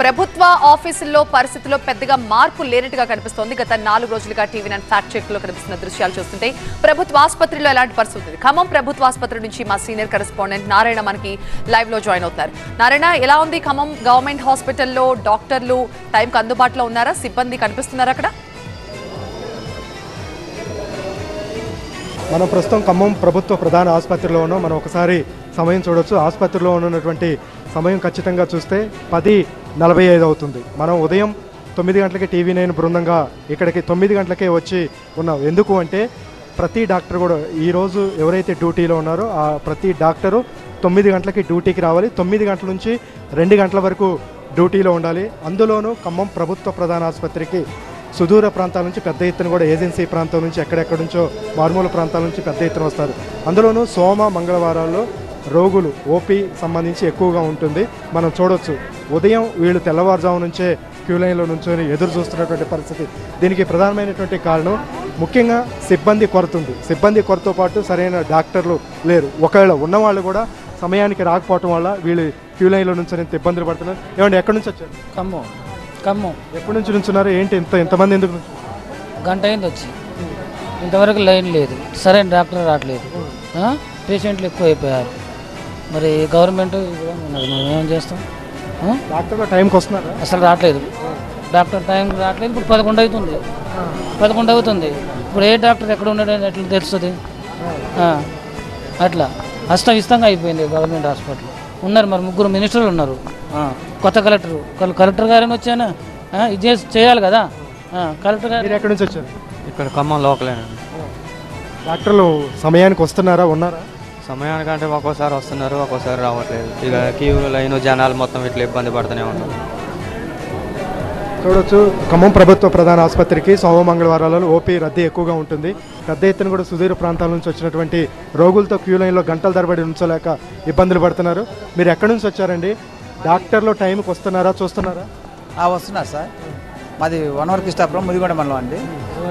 ప్రభుత్వ ఆఫీసుల్లో పరిస్థితుల్లో పెద్దగా మార్పు లేనట్టుగా కనిపిస్తోంది. గత నాలుగు రోజులుగా టీవీ నైన్ ఫ్యాక్ట్ చెక్లో కనిపిస్తున్న దృశ్యాలు చూస్తుంటే ప్రభుత్వ ఆసుపత్రిలో ఎలాంటి పరిస్థితి ఉంది? ఖమ్మం ప్రభుత్వ ఆసుపత్రి నుంచి మా సీనియర్ కరెస్పాండెంట్ నారాయణ మనకి లైవ్లో జాయిన్ అవుతారు నారాయణ ఎలా ఉంది ఖమ్మం గవర్నమెంట్ హాస్పిటల్లో? డాక్టర్లు టైంకి అందుబాటులో ఉన్నారా? సిబ్బంది కనిపిస్తున్నారా అక్కడ? మనం ప్రస్తుతం ఖమ్మం ప్రభుత్వ ప్రధాన ఆసుపత్రిలో ఉన్నాం. మనం ఒకసారి సమయం చూడొచ్చు. ఆసుపత్రిలో ఉన్నటువంటి సమయం ఖచ్చితంగా చూస్తే పది నలభై ఐదు అవుతుంది. మనం ఉదయం తొమ్మిది గంటలకి టీవీ నైన్ బృందంగా ఇక్కడికి తొమ్మిది గంటలకే వచ్చి ఉన్నాం. ఎందుకు అంటే ప్రతి డాక్టర్ కూడా ఈరోజు ఎవరైతే డ్యూటీలో ఉన్నారో ఆ ప్రతి డాక్టరు తొమ్మిది గంటలకి డ్యూటీకి రావాలి. తొమ్మిది గంటల నుంచి రెండు గంటల వరకు డ్యూటీలో ఉండాలి. అందులోనూ ఖమ్మం ప్రభుత్వ ప్రధాన ఆసుపత్రికి సుదూర ప్రాంతాల నుంచి పెద్ద ఎత్తున కూడా ఏజెన్సీ ప్రాంతం నుంచి ఎక్కడెక్కడి నుంచో మారుమూల ప్రాంతాల నుంచి పెద్ద ఎత్తున వస్తారు. అందులోనూ సోమ మంగళవారాల్లో రోగులు ఓపీ సంబంధించి ఎక్కువగా ఉంటుంది. మనం చూడొచ్చు ఉదయం వీళ్ళు తెల్లవారుజాము నుంచే క్యూ లైన్లో నుంచొని ఎదురు చూస్తున్నటువంటి పరిస్థితి. దీనికి ప్రధానమైనటువంటి కారణం ముఖ్యంగా సిబ్బంది కొరత ఉంది. సిబ్బంది కొరతతో పాటు సరైన డాక్టర్లు లేరు. ఒకవేళ ఉన్నవాళ్ళు కూడా సమయానికి రాకపోవటం వల్ల వీళ్ళు క్యూ లైన్లో నుంచి ఇబ్బందులు పడుతున్నారు. ఏమంటే ఎక్కడి నుంచి వచ్చారు? ఖమ్మం. ఖమ్మం. ఎప్పటి నుంచి నుంచున్నారు? ఏంటి ఇంత ఇంతమంది ఎందుకు? గంట అయింది వచ్చి. ఇంతవరకు లైన్ లేదు. సరైన డాక్టర్ రావట్లేదు? పేషెంట్లు ఎక్కువ అయిపోయారు మరి గవర్నమెంట్ ఉన్నది. మనం ఏం చేస్తాం? ఆ? డాక్టర్లు టైంకి వస్తున్నారా? అసలు రావట్లేదు. డాక్టర్ టైం రావట్లేదు. ఇప్పుడు పదకొండు అవుతుంది. పదకొండు అవుతుంది. ఇప్పుడు ఏ డాక్టర్ ఎక్కడ ఉన్నాడు అని ఎట్లా తెలుస్తుంది? ఆ. అట్లా. అస్తవ్యస్తంగా అయిపోయింది గవర్నమెంట్ హాస్పిటల్. ఉన్నారు మరి ముగ్గురు మినిస్టర్లు ఉన్నారు. ఆ. కొత్త కలెక్టర్. కల్- కలెక్టర్ గారేమో వచ్చానా? ఇది చేసి చేయాలి కదా? ఆ, కలెక్టర్ గారు మీరు ఎక్కడి నుంచి వచ్చారు? ఇక్కడ ఖమ్మం లోకలేనండి. డాక్టర్లు సమయానికి వస్తున్నారా ఉన్నారా? సమయానికంటే ఒక్కోసారి వస్తున్నారు ఒక్కోసారి రావట్లేదు. ఇక క్యూ లైన్ జనాలు మొత్తం ఇట్లా ఇబ్బంది పడుతూనే ఉంటారు. చూడొచ్చు ఖమ్మం ప్రభుత్వ ప్రధాన ఆసుపత్రికి సోమ మంగళవారాలలో ఓపీ రద్దీ ఎక్కువగా ఉంటుంది. పెద్ద ఎత్తున కూడా సుదూర ప్రాంతాల నుంచి వచ్చినటువంటి రోగులతో క్యూ లైన్లో గంటల తరబడి ఉంచలేక ఇబ్బందులు పడుతున్నారు. మీరు ఎక్కడి నుంచి వచ్చారండి? డాక్టర్లు టైంకి వస్తున్నారా చూస్తున్నారా? ఆ, వస్తున్నారు సార్. మాది వనవర్ కృష్ణాపురం ముదిగొండ మండలం అండి.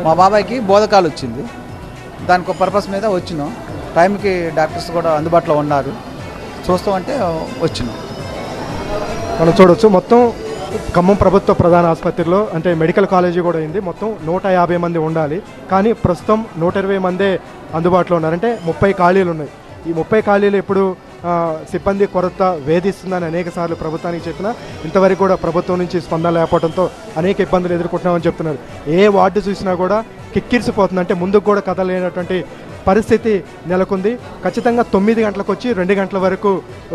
మా బాబాయ్కి బోధకాలు వచ్చింది. దానికి ఒక పర్పస్ మీద వచ్చినాం. టైంకి డాక్టర్స్ కూడా అందుబాటులో ఉన్నారు. చూస్తామంటే వచ్చినాం మనం చూడొచ్చు మొత్తం ఖమ్మం ప్రభుత్వ ప్రధాన ఆసుపత్రిలో అంటే మెడికల్ కాలేజీ కూడా అయింది మొత్తం నూట యాభై మంది ఉండాలి. కానీ ప్రస్తుతం నూట ఇరవై మందే అందుబాటులో ఉన్నారంటే ముప్పై ఖాళీలు ఉన్నాయి. ఈ ముప్పై ఖాళీలు ఎప్పుడు సిబ్బంది కొరత వేధిస్తుందని అనేక సార్లు ప్రభుత్వానికి చెప్పినా ఇంతవరకు కూడా ప్రభుత్వం నుంచి స్పందన లేకపోవడంతో అనేక ఇబ్బందులు ఎదుర్కొంటున్నామని చెప్తున్నారు. ఏ వార్డు చూసినా కూడా కిక్కిరిసిపోతుంది. అంటే ముందుకు కూడా కదలేనటువంటి పరిస్థితి నెలకొంది. ఖచ్చితంగా తొమ్మిది గంటలకు వచ్చి రెండు గంటల వరకు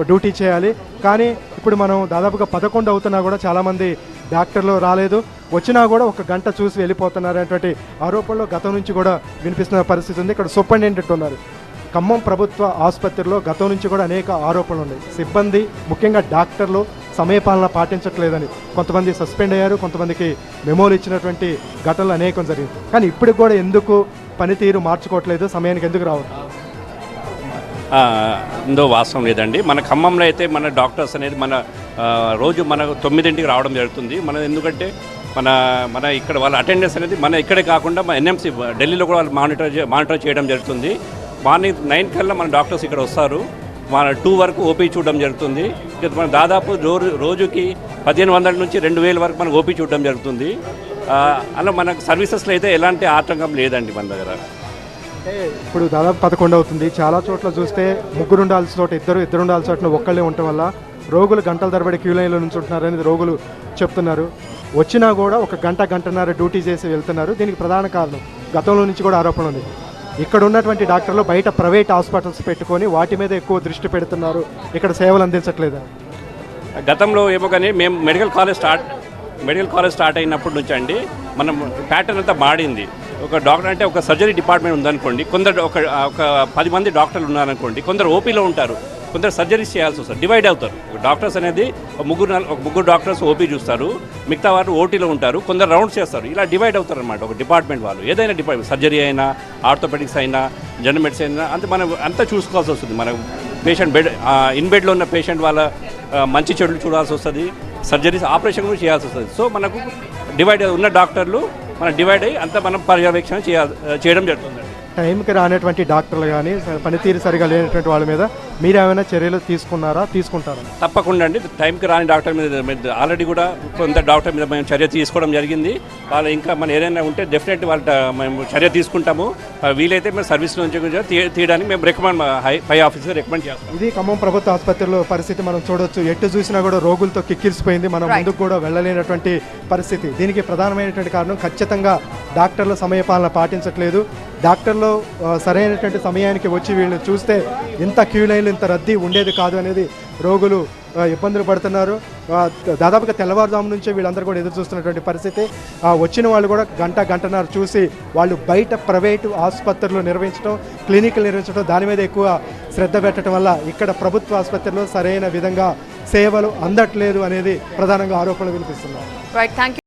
డ్యూటీ చేయాలి. కానీ ఇప్పుడు మనం దాదాపుగా పదకొండు అవుతున్నా కూడా చాలామంది డాక్టర్లు రాలేదు. వచ్చినా కూడా ఒక గంట చూసి వెళ్ళిపోతున్నారు అనేటువంటి ఆరోపణలు గతం నుంచి కూడా వినిపిస్తున్న పరిస్థితి ఉంది. ఇక్కడ సూపరింటెండెంట్ ఉన్నారు. ఖమ్మం ప్రభుత్వ ఆసుపత్రిలో గతం నుంచి కూడా అనేక ఆరోపణలు ఉన్నాయి. సిబ్బంది ముఖ్యంగా డాక్టర్లు సమయపాలన పాటించట్లేదని కొంతమంది సస్పెండ్ అయ్యారు. కొంతమందికి మెమోలు ఇచ్చినటువంటి ఘటనలు అనేకం జరిగింది. కానీ ఇప్పటికి కూడా ఎందుకు పనితీరు మార్చుకోవట్లేదు సమయానికి ఎందుకు రావట్లేదు ఉందో వాస్తవం లేదండి. మన ఖమ్మంలో అయితే మన డాక్టర్స్ అనేది మన రోజు మన తొమ్మిదింటికి రావడం జరుగుతుంది. మన ఎందుకంటే మన మన ఇక్కడ వాళ్ళ అటెండెన్స్ అనేది మన ఇక్కడే కాకుండా మన ఎన్ఎంసీ ఢిల్లీలో కూడా వాళ్ళు మానిటర్ మానిటర్ చేయడం జరుగుతుంది. మార్నింగ్ నైన్ కల్లా మన డాక్టర్స్ ఇక్కడ వస్తారు. మన టూ వరకు ఓపీ చూడడం జరుగుతుంది. మన దాదాపు రోజు రోజుకి పదిహేను వందల నుంచి రెండు వేల వరకు మనకు ఓపీ చూడడం జరుగుతుంది. అలా మనకు సర్వీసెస్లో అయితే ఎలాంటి ఆటంకం లేదండి మన దగ్గర. ఇప్పుడు దాదాపు పదకొండు అవుతుంది. చాలా చోట్ల చూస్తే ముగ్గురు ఉండాల్సిన చోట ఇద్దరు ఇద్దరు ఉండాల్సిన చోట ఒక్కళ్ళే ఉండటం వల్ల రోగులు గంటల తరబడి క్యూ లైన్లో నుంచి ఉంటున్నారని రోగులు చెప్తున్నారు. వచ్చినా కూడా ఒక గంట గంటన్నర డ్యూటీ చేసి వెళ్తున్నారు. దీనికి ప్రధాన కారణం గతంలో నుంచి కూడా ఆరోపణ ఉంది. ఇక్కడ ఉన్నటువంటి డాక్టర్లు బయట ప్రైవేట్ హాస్పిటల్స్ పెట్టుకొని వాటి మీద ఎక్కువ దృష్టి పెడుతున్నారు. ఇక్కడ సేవలు అందించట్లేదు? గతంలో ఏమో కానీ మేము medical college start medical college start అయినప్పటి నుంచి అండి మనం ప్యాటర్న్ అంతా మాడింది ఒక డాక్టర్ అంటే ఒక సర్జరీ డిపార్ట్మెంట్ ఉందనుకోండి కొందరు ఒక ఒక పది మంది డాక్టర్లు ఉన్నారనుకోండి కొందరు ఓపీలో ఉంటారు కొందరు సర్జరీస్ చేయాల్సి వస్తుంది డివైడ్ అవుతారు. ఒక డాక్టర్స్ అనేది ఒక ముగ్గురు ఒక ముగ్గురు డాక్టర్స్ ఓపీ చూస్తారు మిగతా వారు ఓటీలో ఉంటారు కొందరు రౌండ్స్ చేస్తారు ఇలా డివైడ్ అవుతారు అనమాట ఒక డిపార్ట్మెంట్ వాళ్ళు. ఏదైనా డిపార్ట్మెంట్ సర్జరీ అయినా ఆర్థోపెటిక్స్ అయినా జనరల్ మెడిసిన్ అయినా అంత మనం అంతా చూసుకోవాల్సి వస్తుంది. మన పేషెంట్ బెడ్ ఇన్ బెడ్లో ఉన్న పేషెంట్ వాళ్ళ మంచి చెడులు చూడాల్సి వస్తుంది సర్జరీస్ ఆపరేషన్ కూడా చేయాల్సి వస్తుంది. సో మనకు డివైడ్ ఉన్న డాక్టర్లు మనం డివైడ్ అయ్యి అంతా మనం పర్యవేక్షణ చేయాలి చేయడం జరుగుతుంది. టైంకి రానటువంటి డాక్టర్లు కానీ పనితీరు సరిగా లేనటువంటి వాళ్ళ మీద మీరేమైనా చర్యలు తీసుకున్నారా తీసుకుంటారా? తప్పకుండా అండి. టైంకి రాని డాక్టర్ మీద ఆల్రెడీ కూడా కొంత డాక్టర్ మీద మేము చర్య తీసుకోవడం జరిగింది. వాళ్ళు ఇంకా మన ఏదైనా ఉంటే డెఫినెట్ వాళ్ళ మేము చర్య తీసుకుంటాము. వీలైతే మేము సర్వీస్ నుంచి తీయడానికి మేము రికమెండ్ హై పై ఆఫీసర్ రికమెండ్ చేస్తాం. ఇది ఖమ్మం ప్రభుత్వ ఆసుపత్రిలో పరిస్థితి మనం చూడొచ్చు. ఎటు చూసినా కూడా రోగులతో కిక్కిరిసిపోయింది. మనం. ముందుకు కూడా వెళ్ళలేనటువంటి పరిస్థితి. దీనికి ప్రధానమైనటువంటి కారణం ఖచ్చితంగా డాక్టర్ల సమయపాలన పాటించట్లేదు. డాక్టర్లు సరైనటువంటి సమయానికి వచ్చి వీళ్ళని చూస్తే ఇంత క్యూ లైన్లు ఇంత రద్దీ ఉండేది కాదు అనేది రోగులు ఇబ్బందులు పడుతున్నారు. దాదాపుగా తెల్లవారుజాము నుంచే వీళ్ళందరూ కూడా ఎదురు చూస్తున్నటువంటి పరిస్థితి. వచ్చిన వాళ్ళు కూడా గంట గంటన్నర చూసి వాళ్ళు బయట ప్రైవేటు ఆసుపత్రులు నిర్వహించడం క్లినిక్లు నిర్వహించడం దాని మీద ఎక్కువ శ్రద్ధ పెట్టడం వల్ల ఇక్కడ ప్రభుత్వ ఆసుపత్రిలో సరైన విధంగా సేవలు అందట్లేదు అనేది ప్రధానంగా ఆరోపణలు వినిపిస్తున్నారు